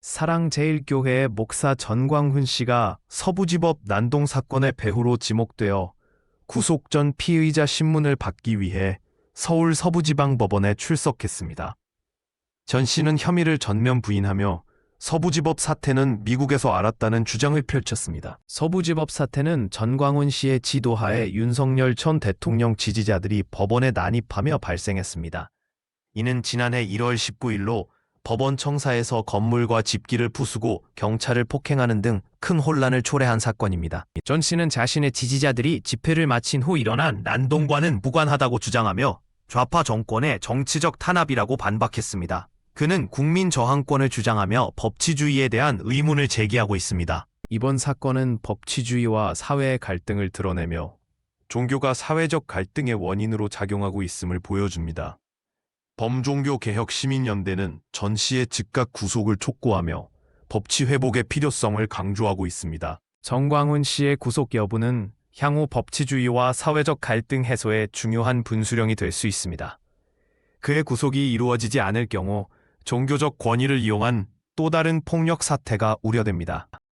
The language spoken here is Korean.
사랑제일교회의 목사 전광훈 씨가 서부지법 난동 사건의 배후로 지목되어 구속 전 피의자 신문을 받기 위해 서울 서부지방법원에 출석했습니다. 전 씨는 혐의를 전면 부인하며 서부지법 사태는 미국에서 알았다는 주장을 펼쳤습니다. 서부지법 사태는 전광훈 씨의 지도하에 윤석열 전 대통령 지지자들이 법원에 난입하며 발생했습니다. 이는 지난해 1월 19일로 법원 청사에서 건물과 집기를 부수고 경찰을 폭행하는 등 큰 혼란을 초래한 사건입니다. 전 씨는 자신의 지지자들이 집회를 마친 후 일어난 난동과는 무관하다고 주장하며 좌파 정권의 정치적 탄압이라고 반박했습니다. 그는 국민 저항권을 주장하며 법치주의에 대한 의문을 제기하고 있습니다. 이번 사건은 법치주의와 사회의 갈등을 드러내며 종교가 사회적 갈등의 원인으로 작용하고 있음을 보여줍니다. 범종교 개혁 시민연대는 전 씨의 즉각 구속을 촉구하며 법치 회복의 필요성을 강조하고 있습니다. 정광훈 씨의 구속 여부는 향후 법치주의와 사회적 갈등 해소에 중요한 분수령이 될 수 있습니다. 그의 구속이 이루어지지 않을 경우 종교적 권위를 이용한 또 다른 폭력 사태가 우려됩니다.